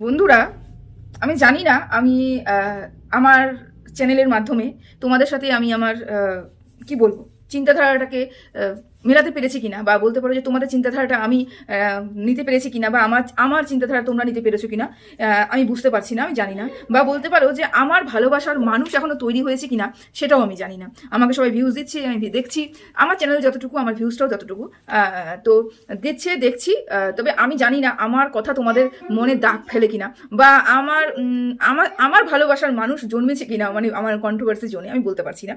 বন্ধুরা, আমি জানি না, আমি আমার চ্যানেলের মাধ্যমে তোমাদের সাথে আমি আমার কি বলব, চিন্তাধারাটাকে মেলাতে পেরেছি কিনা বা বলতে পারো যে তোমাদের চিন্তাধারাটা আমি নিতে পেরেছি কিনা বা আমার আমার চিন্তাধারা তোমরা নিতে পেরেছ কিনা আমি বুঝতে পারছি না, আমি জানি না। বা বলতে পারো যে আমার ভালোবাসার মানুষ এখনও তৈরি হয়েছে কিনা, সেটাও আমি জানি না। আমাকে সবাই ভিউজ দিচ্ছে, আমি দেখছি। আমার চ্যানেলে যতটুকু, আমার ভিউজটাও যতটুকু তো দিচ্ছে, দেখছি তবে আমি জানি না আমার কথা তোমাদের মনে দাগ ফেলে কিনা বা আমার আমার আমার ভালোবাসার মানুষ জন্মেছে কিনা মানে আমার কন্ট্রোভার্সি জন্য, আমি বলতে পারছি না।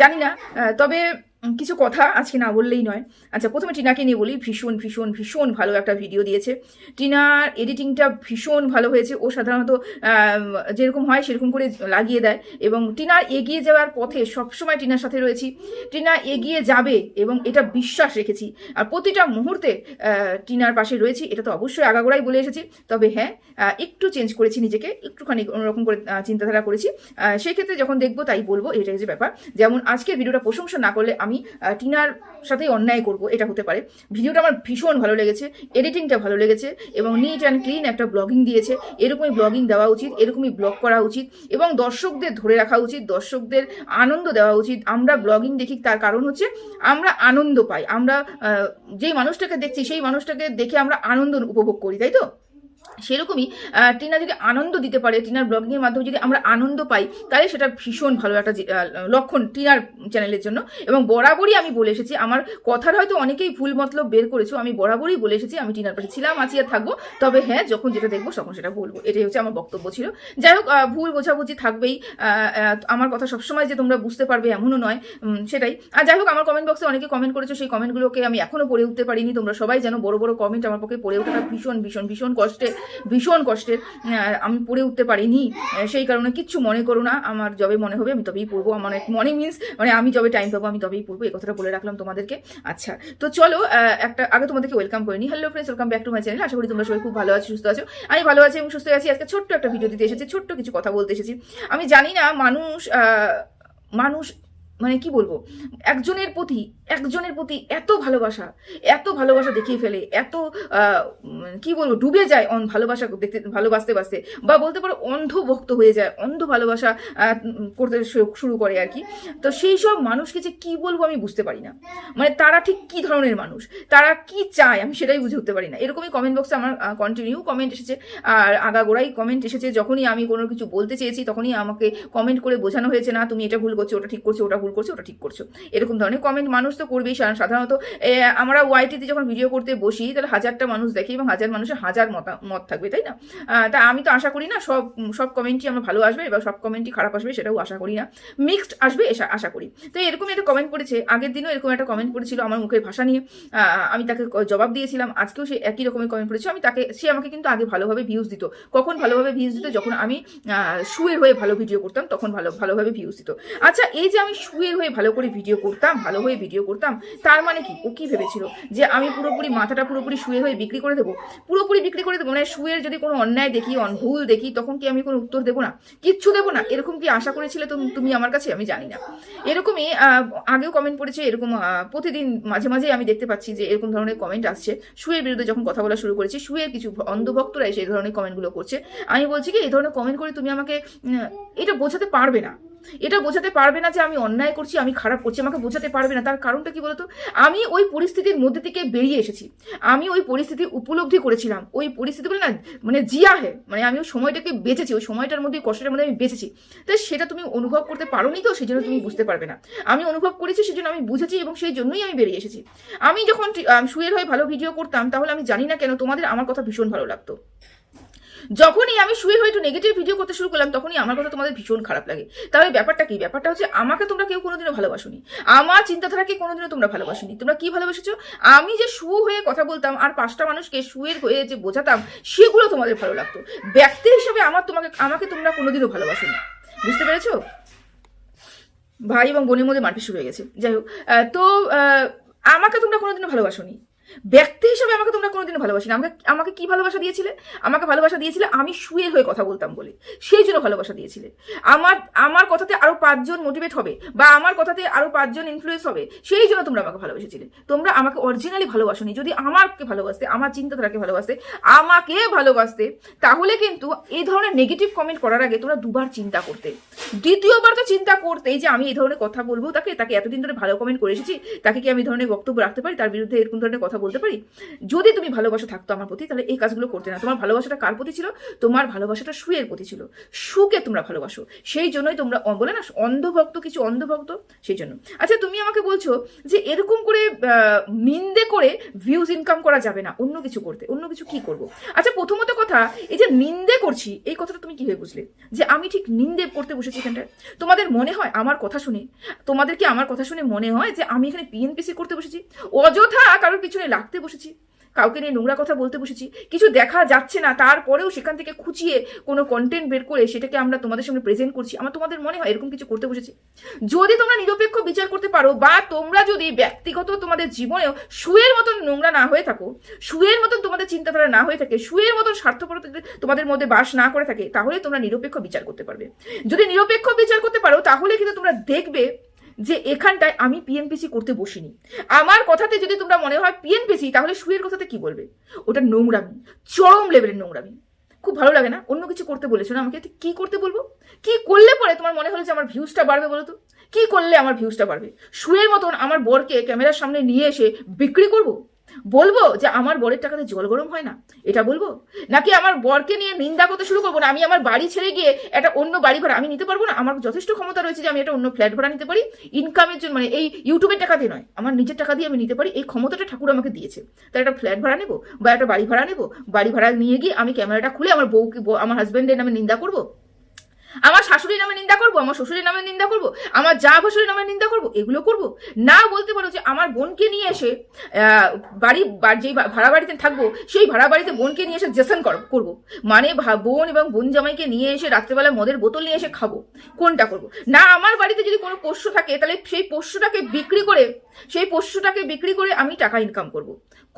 জানি না। তবে কিছু কথা আজকে না বললেই নয়। আচ্ছা প্রথমে টিনাকে নিয়ে বলি ভীষণ ভীষণ ভীষণ ভালো একটা ভিডিও দিয়েছে। টিনার এডিটিংটা ভীষণ ভালো হয়েছে। ও সাধারণত যেরকম হয় সেরকম করে লাগিয়ে দেয় এবং টিনার এগিয়ে যাওয়ার পথে সবসময় টিনার সাথে রয়েছি। টিনা এগিয়ে যাবে এবং এটা বিশ্বাস রেখেছি। আর প্রতিটা মুহূর্তে টিনার পাশে রয়েছি এটা তো অবশ্যই আগাগোড়াই বলে এসেছি। তবে হ্যাঁ একটু চেঞ্জ করেছি নিজেকে একটুখানি অন্যরকম করে চিন্তাধারা করেছি। আহ, সেই ক্ষেত্রে যখন দেখব তাই বলব এটা হচ্ছে ব্যাপার। যেমন আজকের ভিডিওটা প্রশংসা না করলে আমি আহ, টিনার সাথেই অন্যায় করব এটা হতে পারে। ভিডিওটা আমার ভীষণ ভালো লেগেছে এডিটিংটা ভালো লেগেছে এবং নিট অ্যান্ড ক্লিন একটা ব্লগিং দিয়েছে। এরকমই ব্লগিং দেওয়া উচিত এরকমই ব্লগ করা উচিত এবং দর্শকদের ধরে রাখা উচিত দর্শকদের আনন্দ দেওয়া উচিত। আমরা ব্লগিং দেখি তার কারণ হচ্ছে আমরা আনন্দ পাই। আমরা যেই মানুষটাকে দেখছি সেই মানুষটাকে দেখে আমরা আনন্দ উপভোগ করি তাই তো? সেরকমই টিনা যদি আনন্দ দিতে পারে, টিনার ব্লগিংয়ের মাধ্যমে যদি আমরা আনন্দ পাই, তাহলে সেটা ভীষণ ভালো একটা লক্ষণ টিনার চ্যানেলের জন্য। এবং বরাবরই আমি বলে এসেছি, আমার কথার হয়তো অনেকেই ভুল মতলব বের করেছ, আমি বরাবরই বলে এসেছি, আমি টিনার পাশে ছিলাম, আছি আর থাকব। তবে হ্যাঁ যখন যেটা দেখব, তখন সেটা বলব। এটাই হচ্ছে আমার বক্তব্য ছিল। যাই হোক ভুল বোঝাবুঝি থাকবেই আমার কথা সবসময় যে তোমরা বুঝতে পারবে এমনও নয় সেটাই। আর যাই হোক, আমার কমেন্ট বক্সে অনেকে কমেন্ট করেছ, সেই কমেন্টগুলোকে আমি এখনও পড়ে উঠতে পারিনি। তোমরা সবাই যেন বড় বড় কমেন্ট আমার পক্ষে পড়ে ওঠাটা ভীষণ ভীষণ ভীষণ কষ্টের ভীষণ কষ্টের। আমি পড়ে উঠতে পারিনি সেই কারণে কিচ্ছু মনে করো না, আমার যবে মনে হবে, আমি তবেই পড়ব, আমার মনে মিনস মানে আমি যবে টাইম পাবো, আমি তবেই পড়ব, এই কথাটা বলে রাখলাম তোমাদেরকে। আচ্ছা তো চলো একটা, আগে তোমাদেরকে ওয়েলকাম করে নিই hello friends welcome back to my channel আশা করি তোমরা সবাই খুব ভালো আছো, সুস্থ আছো। আমি ভালো আছি এবং সুস্থ আছি, আজকে ছোট্ট একটা ভিডিও দিতে এসেছি, ছোট্ট কিছু কথা বলতে এসেছি। আমি জানি না, মানুষ মানুষ মানে কি বলব? একজনের প্রতি একজনের প্রতি এত ভালোবাসা এত ভালোবাসা দেখিয়ে ফেলে, এত কি বলব, ডুবে যায় অন ভালোবাসা দেখতে, ভালোবাসতে, বাসতে বা বলতে পারো অন্ধ ভক্ত হয়ে যায়, অন্ধ ভালোবাসা করতে শুরু করে আর কি। তো সেই সব মানুষকে যে কি বলব আমি বুঝতে পারি না। মানে তারা ঠিক কি ধরনের মানুষ? তারা কি চায়? আমি সেটাই বুঝে উঠতে পারি না। এরকমই কমেন্ট বক্সে আমার কন্টিনিউ কমেন্ট এসেছে। আর আগাগোড়াই কমেন্ট এসেছে। যখনই আমি কোনো কিছু বলতে চেয়েছি, তখনই আমাকে কমেন্ট করে বোঝানো হয়েছে, না, তুমি এটা ভুল করছ, ওটা ঠিক করছ, ওটা ভুল করছ, ওটা ঠিক করছ। এরকম ধরনের কমেন্ট মানুষ তো করবেই। সাধারণত আমরা ওয়াইটিতে যখন ভিডিও করতে বসি, তাহলে হাজারটা মানুষ দেখি এবং হাজার মানুষের হাজার মতা মত থাকবে, তাই না? তা আমি তো আশা করি না, সব সব কমেন্টই আমার ভালো আসবে এবং সব কমেন্টই খারাপ আসবে, সেটাও আশা করি না। মিক্সড আসবে, এসা আশা করি। তো এরকম একটা কমেন্ট করেছে। আগের দিনও এরকম একটা কমেন্ট করেছিল আমার মুখের ভাষা নিয়ে। আমি তাকে জবাব দিয়েছিলাম। আজকেও সে একই রকমের কমেন্ট করেছে। আমি তাকে সে আমাকে কিন্তু আগে ভালোভাবে ভিউজ দিত। কখন ভালোভাবে ভিউজ দিত? যখন আমি শুয়ের হয়ে ভালো ভিডিও করতাম, তখন ভালো ভালোভাবে ভিউজ দিত। আচ্ছা এই যে আমি শুয়ের হয়ে ভালো করে ভিডিও করতাম, ভালো হয়ে ভিডিও করতাম, তার মানে কি? ও কী ভেবেছিল? যে আমি পুরোপুরি মাথাটা পুরোপুরি শুয়ে হয়ে বিক্রি করে দেবো? পুরোপুরি বিক্রি করে দেবো? মানে শুয়ের যদি কোনো অন্যায় দেখি ভুল দেখি, তখন কি আমি কোনো উত্তর দেবো না? কিচ্ছু দেবো না। এরকম কি আশা করেছিলে তো তুমি আমার কাছে? আমি জানি না। এরকমই আগেও কমেন্ট পড়েছে এরকম প্রতিদিন মাঝে মাঝে আমি দেখতে পাচ্ছি যে এরকম ধরনের কমেন্ট আসছে। শুয়ের বিরুদ্ধে যখন কথা বলা শুরু করেছি, শুয়ের কিছু অন্ধভক্তরা এসে এই ধরনের কমেন্টগুলো করছে। আমি বলছি কি, এই ধরনের কমেন্ট করে তুমি আমাকে এটা বোঝাতে পারবে না। এটা বোঝাতে পারবে না যে আমি অন্যায় করছি, আমি খারাপ করছি, আমাকে বোঝাতে পারবে না। তার কারণটা কি বলতো? আমি ওই পরিস্থিতির মধ্যে থেকে বেরিয়ে এসেছি। আমি ওই পরিস্থিতি উপলব্ধি করেছিলাম। ওই পরিস্থিতি বলে না মানে জিয়া হে মানে আমি ওই সময়টাকে বেঁচেছি, ওই সময়টার মধ্যে কষ্টের মধ্যে আমি বেঁচেছি। তাই সেটা তুমি অনুভব করতে পারোনি তো সেই জন্য তুমি বুঝতে পারবে না। আমি অনুভব করেছি সেই জন্য আমি বুঝেছি এবং সেই জন্যই আমি বেরিয়ে এসেছি। আমি যখন শুয়ের হয়ে ভালো ভিডিও করতাম, তাহলে আমি জানি না কেন তোমাদের আমার কথা ভীষণ ভালো লাগতো। যখনই আমি শুয়ে হয়ে একটু নেগেটিভ ভিডিও করতে শুরু করলাম, তখনই আমার কথা তোমাদের ভীষণ খারাপ লাগে। তাহলে ব্যাপারটা কি? ব্যাপারটা হচ্ছে আমাকে তোমরা কেউ কোনোদিনও ভালোবাসোনি। আমার চিন্তাধারাকে কোনোদিনও তোমরা ভালোবাসোনি। তোমরা কি ভালোবেসেছো? আমি যে শু হয়ে কথা বলতাম আর পাঁচটা মানুষকে শুয়ের হয়ে যে বোঝাতাম, সেগুলো তোমাদের ভালো লাগতো। ব্যক্তি হিসেবে আমার তোমাকে, আমাকে তোমরা কোনোদিনও ভালোবাসোনি। বুঝতে পেরেছ? ভাই এবং বোনের মধ্যে মারপিট শুরু হয়ে গেছে। যাই হোক তো আমাকে তোমরা কোনোদিনও ভালোবাসোনি। ব্যক্তি হিসেবে আমাকে তোমরা কোনোদিন ভালোবাসি না। আমাকে আমাকে কি ভালোবাসা দিয়েছিলে? আমাকে ভালোবাসা দিয়েছিলে আমি শুয়ে হয়ে কথা বলতাম বলে। সেই জন্য ভালোবাসা দিয়েছিলে। আমার আমার কথাতে আরও পাঁচজন মোটিভেট হবে বা আমার কথাতে আরও পাঁচজন ইনফ্লুয়েন্স হবে, সেই জন্য তোমরা আমাকে ভালোবেসেছিলে। তোমরা আমাকে অরিজিনালি ভালোবাসনি। যদি আমাকে ভালোবাসতে, আমার চিন্তাধারাকে ভালোবাসতে, আমাকে ভালোবাসতে, তাহলে কিন্তু এই ধরনের নেগেটিভ কমেন্ট করার আগে তোমরা দুবার চিন্তা করতে। দ্বিতীয়বার তো চিন্তা করতে যে আমি এই ধরনের কথা বলব, তাকে তাকে এতদিন ধরে ভালো কমেন্ট করে এসেছি, তাকে কি আমি ধরনের বক্তব্য রাখতে পারি? তার বিরুদ্ধে এরকম ধরনের কথা বলতে পারি? যদি তুমি ভালোবাসা থাকতো আমার প্রতি, তাহলে এই কাজগুলো করতে না। তোমার ভালোবাসাটা কার প্রতি ছিল? তোমার ভালোবাসাটা সুয়ের প্রতি ছিল। সুকে তোমরা ভালোবাসো। সেই জন্যই তোমরা বলে না? অন্ধভক্ত, কিছু অন্ধভক্ত, সেই জন্য। আচ্ছা তুমি আমাকে বলছো যে এরকম করে নিন্দে করে ভিউজ ইনকাম করা যাবে না, অন্য কিছু করতে। অন্য কিছু কি করব? আচ্ছা প্রথমত কথা, এই যে নিন্দে করছি, এই কথাটা তুমি কীভাবে বুঝলে? যে আমি ঠিক নিন্দে করতে বসেছি এখানটায়। তোমাদের মনে হয়, আমার কথা শুনে, তোমাদের কি আমার কথা শুনে মনে হয় যে আমি এখানে পিএনপিসি করতে বসেছি? অযথা কারোর পিছনে লাগতে বসেছি। কাউকে নিয়ে নোংরা কথা বলতে বসেছি। কিছু দেখা যাচ্ছে না। তারপরেও সেখান থেকে খুঁচিয়ে কোনো কন্টেন্ট বের করে সেটাকে আমরা তোমাদের সামনে প্রেজেন্ট করছি। আমার তোমাদের মনে হয় এরকম কিছু করতে বসেছি। যদি তোমরা নিরপেক্ষ বিচার করতে পারো বা তোমরা যদি ব্যক্তিগত তোমাদের জীবনেও সুয়ের মতন নোংরা না হয়ে থাকো, সুয়ের মতন তোমাদের চিন্তাধারা না হয়ে থাকে, সুয়ের মতন স্বার্থপরতা তোমাদের মধ্যে বাস না করে থাকে, তাহলে তোমরা নিরপেক্ষ বিচার করতে পারবে। যদি নিরপেক্ষ বিচার করতে পারো, তাহলে কিন্তু তোমরা দেখবে যে এখানটায় আমি পিএনপিসি করতে বসিনি। আমার কথাতে যদি তোমরা মনে হয় পিএনপিসি তাহলে সুয়ের কথাতে কি বলবে? ওটা নোংরামি, চরম লেভেলের নোংরামি। খুব ভালো লাগে না? অন্য কিছু করতে বলেছ না আমাকে? কি করতে বলব? কি করলে পরে তোমার মনে হলো যে আমার ভিউজটা বাড়বে বলো তো? কি করলে আমার ভিউজটা বাড়বে? শুয়ের মতন আমার বরকে ক্যামেরার সামনে নিয়ে এসে বিক্রি করব? বলব যে আমার বরের টাকাতে জল গরম হয় না? এটা বলব? নাকি আমার বরকে নিয়ে নিন্দা করতে শুরু করব না? আমি আমার বাড়ি ছেড়ে গিয়ে একটা অন্য বাড়ি ভাড়া আমি নিতে পারব না? আমার যথেষ্ট ক্ষমতা রয়েছে যে আমি একটা অন্য ফ্ল্যাট ভাড়া নিতে পারি। ইনকামের জন্য মানে এই ইউটিউবের টাকা দিয়ে নয়। আমার নিজের টাকা দিয়ে আমি নিতে পারি। এই ক্ষমতাটা ঠাকুর আমাকে দিয়েছে। তাই একটা ফ্ল্যাট ভাড়া নেব বা একটা বাড়ি ভাড়া নেব। বাড়ি ভাড়া নিয়ে গিয়ে আমি ক্যামেরাটা খুলে আমার বউকে বউ- আমার হাজব্যান্ডের নামে নিন্দা করব? আমার শাশুড়ির নামে নিন্দা করব, আমার শ্বশুরের নামে নিন্দা করব, আমার যা ভাসুরের নামে নিন্দা করব, এগুলো করব। না বলতে পারো যে আমার বোনকে নিয়ে এসে বাড়ি যেই ভাড়া বাড়িতে থাকব, সেই ভাড়া বাড়িতে বোনকে নিয়ে এসে জেসন করব। মানে বোন এবং বোন জামাইকে নিয়ে এসে রাত্রেবেলা মদের বোতল নিয়ে এসে খাব, কোনটা করব? না, আমার বাড়িতে যদি কোনো পোষ্য থাকে, তাহলে সেই পোষ্যটাকে বিক্রি করে, সেই পোষ্যটাকে বিক্রি করে আমি টাকা ইনকাম করব।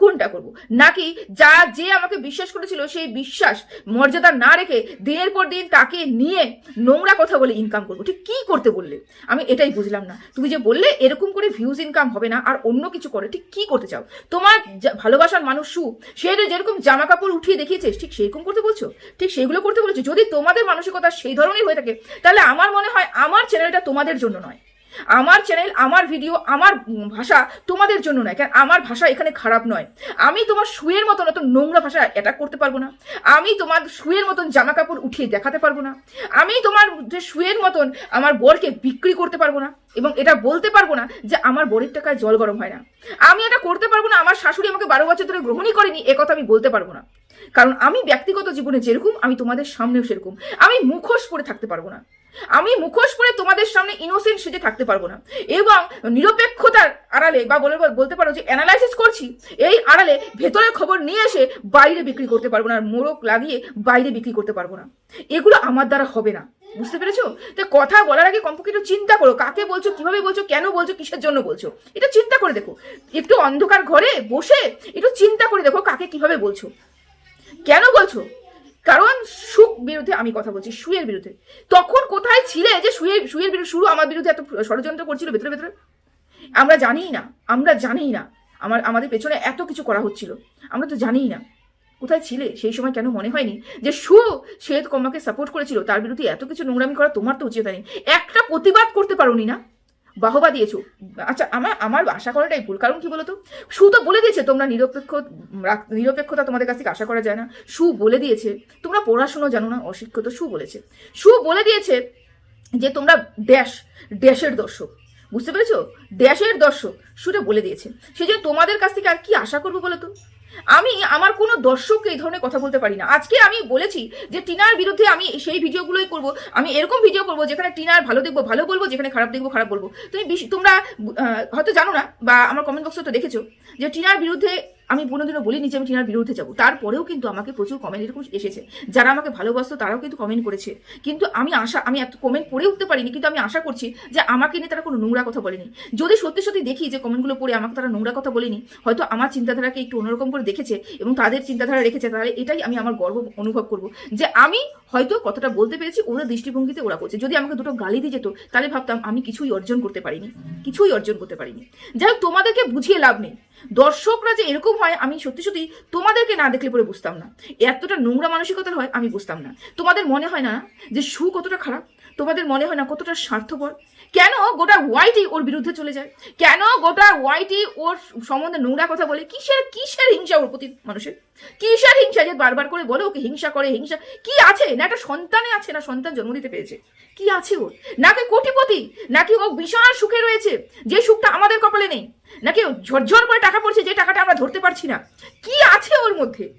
কোনটা করব। নাকি যা, যে আমাকে বিশ্বাস করেছিল সেই বিশ্বাস মর্যাদা না রেখে দিনের পর দিন তাকে নিয়ে নোংরা কথা বলে ইনকাম করব। ঠিক কি করতে বললে? আমি এটাই বুঝলাম না। তুমি যে বললে এরকম করে ভিউজ ইনকাম হবে না, আর অন্য কিছু করে, ঠিক কি করতে চাও? তোমার ভালোবাসার মানুষ সু, সে যেরকম জামা কাপড় উঠিয়ে দেখিয়েছে, ঠিক সেরকম করতে বলছো? ঠিক সেইগুলো করতে বলেছ? যদি তোমাদের মানসিকতা সেই ধরনের হয়ে থাকে, তাহলে আমার মনে হয় আমার চ্যানেলটা তোমাদের জন্য নয়। আমার চ্যানেল আমার ভিডিও আমার ভাষা তোমাদের জন্য নয়। কারণ আমার ভাষা এখানে খারাপ নয়। আমি তোমার শুয়ের মতন অত নোংরা ভাষা অ্যাটাক করতে পারব না। আমি তোমার শুয়ের মতন জামা কাপড় উঠিয়ে দেখাতে পারব না। আমি তোমার যে শুয়ের মতন আমার বরকে বিক্রি করতে পারব না এবং এটা বলতে পারব না যে আমার বরের টাকায় জল গরম হয় না। আমি এটা করতে পারব না, আমার শাশুড়ি আমাকে বারো বছর ধরে গ্রহণই করেনি, এ কথা আমি বলতে পারব না। কারণ আমি ব্যক্তিগত জীবনে যেরকম, আমি তোমাদের সামনেও সেরকম। আমি মুখোশ পরে থাকতে পারব না। আমি মুখোশ পরে তোমাদের সামনে ইনোসেন্ট সেজে থাকতে পারব না। এবং নিরপেক্ষতার আড়ালে বা বলে বলতে পারো যে অ্যানালাইসিস করছি, এই আড়ালে ভেতরের খবর নিয়ে এসে বাইরে বিক্রি করতে পারব না আর মোড়ক লাগিয়ে বাইরে বিক্রি করতে পারব না। এগুলো আমার দ্বারা হবে না। বুঝতে পেরেছ? তো কথা বলার আগে কমপক্ষে একটু চিন্তা করো, কাকে বলছো, কীভাবে বলছো, কেন বলছো, কিসের জন্য বলছো? এটা চিন্তা করে দেখো। একটু অন্ধকার ঘরে বসে একটু চিন্তা করে দেখো কাকে কীভাবে বলছো। কেন বলছো? কারণ সুখ বিরুদ্ধে আমি কথা বলছি, সুয়ের বিরুদ্ধে। তখন কোথায় ছিলে যে সুয়ের সুয়ের বিরুদ্ধে শুরু আমার বিরুদ্ধে এত ষড়যন্ত্র করছিল ভেতরে ভেতরে? আমরা জানিই না, আমরা জানিই না। আমার, আমাদের পেছনে এত কিছু করা হচ্ছিল, আমরা তো জানিই না। কোথায় ছিলে? সেই সময় কেন মনে হয়নি? যে সু সে তো আমাকে সাপোর্ট করেছিল, তার বিরুদ্ধে এত কিছু নোংরামি করা তোমার তো উচিত হয়নি। একটা প্রতিবাদ করতে পারোনি না। বাহবা দিয়েছ। আচ্ছা আমার আমার আশা করাটাই ভুল। কারণ কি বলতো? সু তো বলে দিয়েছে তোমরা নিরপেক্ষ নিরপেক্ষতা তোমাদের কাছ থেকে আশা করা যায় না। সু বলে দিয়েছে, তোমরা পড়াশুনো জানো না, অশিক্ষিত, সু বলেছে। সু বলে দিয়েছে যে তোমরা ড্যাশ ড্যাশের দর্শক। বুঝতে পেরেছ? ড্যাশের দর্শক সুটা বলে দিয়েছে। সেই জন্য তোমাদের কাছ থেকে আর কি আশা করব বলো তো আমি, আমার কোনো দর্শককে এই ধরনের কথা বলতে পারি না। আজকে আমি বলেছি যে টিনার বিরুদ্ধে আমি সেই ভিডিওগুলোই করব। আমি এরকম ভিডিও করব যেখানে টিনার ভালো দেখব, ভালো বলব, যেখানে খারাপ দেখব, খারাপ বলব। তুমি তোমরা হয়তো জানো না বা আমার কমেন্ট বক্সে তো দেখেছ যে টিনার বিরুদ্ধে আমি কোনোদিনও বলিনি যে আমি টিনার বিরুদ্ধে যাব। তারপরেও কিন্তু আমাকে প্রচুর কমেন্ট এরকম এসেছে। যারা আমাকে ভালোবাসতো তারাও কিন্তু কমেন্ট করেছে। কিন্তু আমি আশা, আমি এত কমেন্ট পড়ে উঠতে পারিনি, কিন্তু আমি আশা করছি যে আমাকে নিয়ে তারা কোনো নোংরা কথা বলেনি। যদি সত্যি সত্যি দেখি যে কমেন্টগুলো পড়ে আমাকে তারা নোংরা কথা বলেনি, হয়তো আমার চিন্তাধারাকে একটু অন্যরকম করে দেখেছে এবং তাদের চিন্তাধারা রেখেছে, তাহলে এটাই আমি আমার গর্ব অনুভব করব যে আমি হয়তো কথাটা বলতে পেরেছি, ওনার দৃষ্টিভঙ্গিতে ওরা করছে। যদি আমাকে দুটো গালি দিয়ে যেত, তাহলে ভাবতাম আমি কিছুই অর্জন করতে পারিনি, কিছুই অর্জন করতে পারিনি। যাই হোক, তোমাদেরকে বুঝিয়ে লাভ নেই। দর্শকরা যে এরকম হয়, আমি সত্যি সত্যি তোমাদেরকে না দেখলে পরে বুঝতাম না। এতটা নোংরা মানসিকতার হয়, আমি বুঝতাম না। তোমাদের মনে হয় না যে সু কতটা খারাপ? তোমাদের মনে হয় না কতটা স্বার্থপর? কেন গোটা ওয়াইটি ওর বিরুদ্ধে চলে যায়? কেন গোটা ওয়াইটি ওর সম্বন্ধে নোংরা কথা বলে? কিসের কিসের হিংসা ওর প্রতি মানুষের? কিসের হিংসা যে বারবার করে বলে ওকে হিংসা করে, হিংসা? কি আছে? না একটা সন্তানে আছে, না সন্তান জন্ম দিতে পেরেছে। কি আছে ওর? নাকি কোটিপতি? নাকি ও বিশাল সুখে রয়েছে? যে সুখটা আমাদের কপালে নেই? নাকি ঝরঝর করে টাকা পড়ছে? যে টাকাটা আমরা ধরতে পারছি না? কি আছে ওর মধ্যে?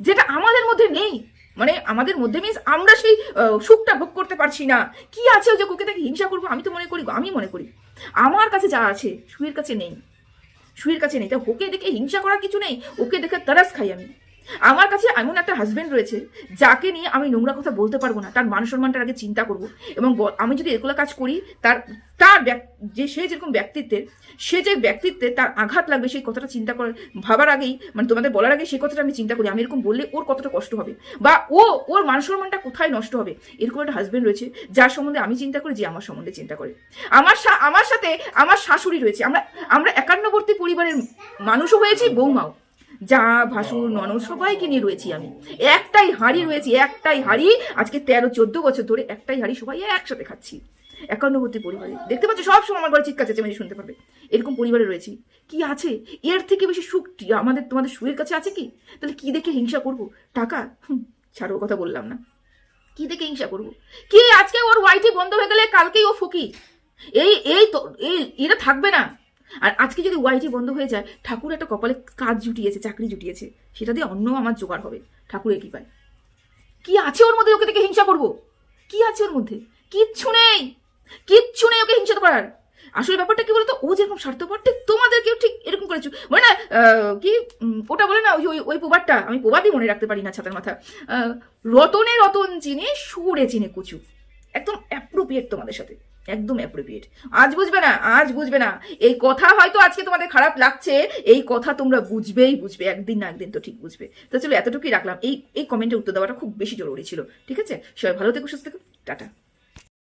যেটা আমাদের মধ্যে নেই? মানে আমাদের মধ্যে মিন্স আমরা সেই সুখটা ভোগ করতে পারছি না। কি আছে যে কুকে তাকে হিংসা করব? আমি তো মনে করি, আমি মনে করি। আমার কাছে যা আছে সুয়ের কাছে নেই। সুয়ের কাছে নেই। তা ওকে দেখে হিংসা করার কিছু নেই? ওকে দেখে তারাস খাই আমি। আমার কাছে এমন একটা হাজবেন্ড রয়েছে, যাকে নিয়ে আমি নোংরা কথা বলতে পারব না, তার মান সম্মানটার আগে চিন্তা করব এবং আমি যদি এগুলো কাজ করি, তার তার যে সে যেরকম ব্যক্তিত্বের সে যে ব্যক্তিত্বে তার আঘাত লাগবে, সেই কথাটা চিন্তা করার, ভাবার আগেই মানে তোমাদের বলার আগে সেই কথাটা আমি চিন্তা করি। আমি এরকম বললে ওর কতটা কষ্ট হবে বা ও, ওর মান সম্মানটা কোথায় নষ্ট হবে? এরকম একটা হাজবেন্ড রয়েছে, যার সম্বন্ধে আমি চিন্তা করি, যে আমার সম্বন্ধে চিন্তা করে। আমার আমার সাথে আমার শাশুড়ি রয়েছে। আমরা আমরা একান্নবর্তী পরিবারের মানুষও হয়েছি, বৌমাও। যা ভাসুর, ননদ সবাইকে নিয়ে রয়েছি আমি। একটাই হাড়ি রয়েছি, একটাই হাড়ি। আজকে তেরো, চোদ্দ বছর ধরে একটাই হাড়ি সবাই একসাথে খাচ্ছি। একান্নবর্তী পরিবারে। দেখতে পাচ্ছ, সব সময় আমার ঘরে চিৎকার চেঁচামেচি শুনতে পারবে। এরকম পরিবারে রয়েছি। কি আছে? এর থেকে বেশি সুখ আমাদের, তোমাদের সুখের কাছে আছে কি? তাহলে কি দেখে হিংসা করব? টাকা? ছাড়ো, কথা বললাম না। কি দেখে হিংসা করব? কি? আজকে ওর ওয়াইটি বন্ধ হয়ে গেলে কালকেই ও ফকি এই এই তো, এই এটা থাকবে না। আর আজকে যদি ওয়াইটি বন্ধ হয়ে যায়, ঠাকুর একটা কপালে কাজ জুটিয়েছে, চাকরি জুটিয়েছে, সেটা দিয়ে অন্য আমার জোগাড় হবে। ঠাকুরের কি পায় কি আছে ওর মধ্যে ওকে দেখে হিংসা করব? কি আছে ওর মধ্যে? কিচ্ছু নেই! কিচ্ছু নেই ওকে হিংসা করার। আসলে ব্যাপারটা কি বলতো? ও যেরকম স্বার্থপর, ঠিক তোমাদেরকেও ঠিক এরকম করেছ মানে না কি ওটা বলে না, ওই ওই- প্রবাদটা, আমি প্রবাদই মনে রাখতে পারি না ছাতার মাথা রতনে রতন চিনে, সুরে চিনে কুচু। একদম অ্যাপ্রোপ্রিয়েট তোমাদের সাথে। একদম অ্যাপ্রোপ্রিয়েট আজ বুঝবে না, আজ বুঝবে না। এই কথা হয়তো আজকে তোমাদের খারাপ লাগছে, এই কথা তোমরা বুঝবেই বুঝবে, একদিন না একদিন তো ঠিক বুঝবে। তো চলো এতটুকুই রাখলাম। এই এই কমেন্টে উত্তর দেওয়াটা খুব বেশি জরুরি ছিল, ঠিক আছে? সবাই ভালো থেকো, সুস্থ থেকো, টাটা।